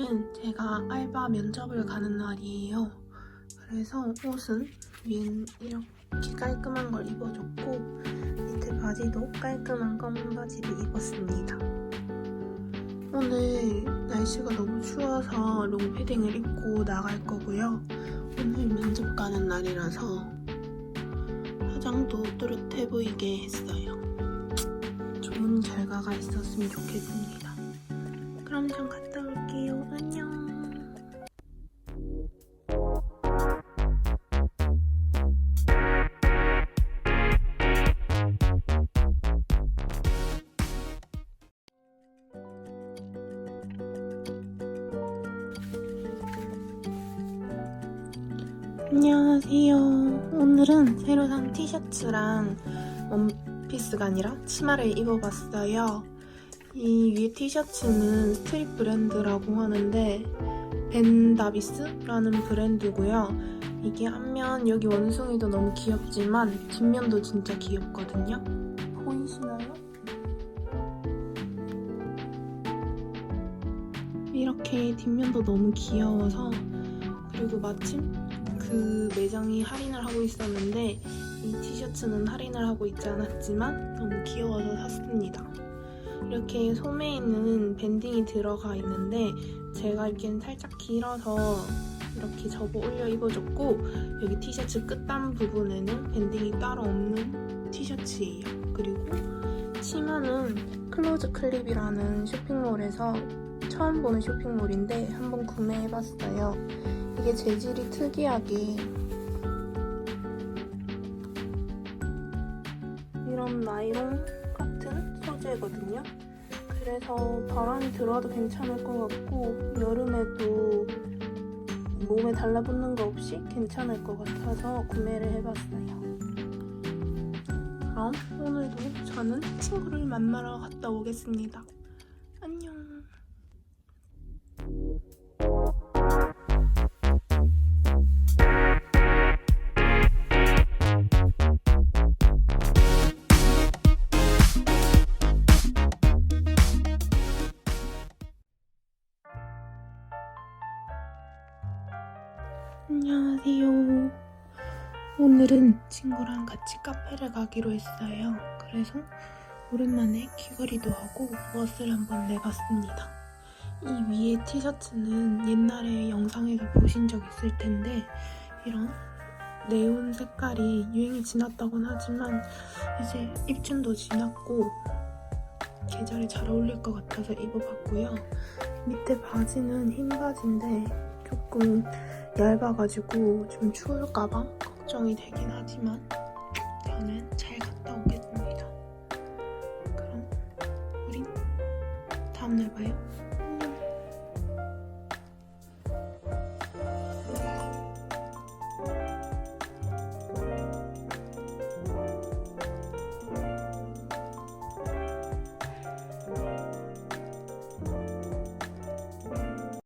오늘은 제가 알바 면접을 가는 날이에요. 그래서 옷은 위엔 이렇게 깔끔한 걸 입어줬고 밑에 바지도 깔끔한 검은 바지를 입었습니다. 오늘 날씨가 너무 추워서 롱패딩을 입고 나갈 거고요. 오늘 면접 가는 날이라서 화장도 또렷해 보이게 했어요. 좋은 결과가 있었으면 좋겠습니다. 그럼 전 갔다 올게요. 안녕. 안녕하세요. 오늘은 새로 산 티셔츠랑 원피스가 아니라 치마를 입어봤어요. 이 위에 티셔츠는 스트릿 브랜드라고 하는데 벤다비스라는 브랜드고요. 이게 앞면 여기 원숭이도 너무 귀엽지만 뒷면도 진짜 귀엽거든요. 보이시나요? 이렇게 뒷면도 너무 귀여워서 그리고 마침 그 매장이 할인을 하고 있었는데 이 티셔츠는 할인을 하고 있지 않았지만 너무 귀여워서 샀습니다. 이렇게 소매에는 밴딩이 들어가 있는데 제가 입기엔 살짝 길어서 이렇게 접어 올려 입어줬고 여기 티셔츠 끝단 부분에는 밴딩이 따로 없는 티셔츠예요. 그리고 치마는 클로즈 클립이라는 쇼핑몰에서 처음 보는 쇼핑몰인데 한번 구매해봤어요. 이게 재질이 특이하게 소재거든요. 그래서 바람이 들어와도 괜찮을 것 같고 여름에도 몸에 달라붙는 거 없이 괜찮을 것 같아서 구매를 해봤어요. 그럼 오늘도 저는 친구를 만나러 갔다 오겠습니다. 안녕. 안녕하세요. 오늘은 친구랑 같이 카페를 가기로 했어요. 그래서 오랜만에 귀걸이도 하고 멋을 한번 내봤습니다. 이 위에 티셔츠는 옛날에 영상에서 보신 적 있을 텐데 이런 네온 색깔이 유행이 지났다곤 하지만 이제 입춘도 지났고 계절에 잘 어울릴 것 같아서 입어봤고요. 밑에 바지는 흰 바지인데 조금 얇아가지고 좀 추울까봐 걱정이 되긴 하지만 저는 잘 갔다 오겠습니다. 그럼 우린 다음날 봐요.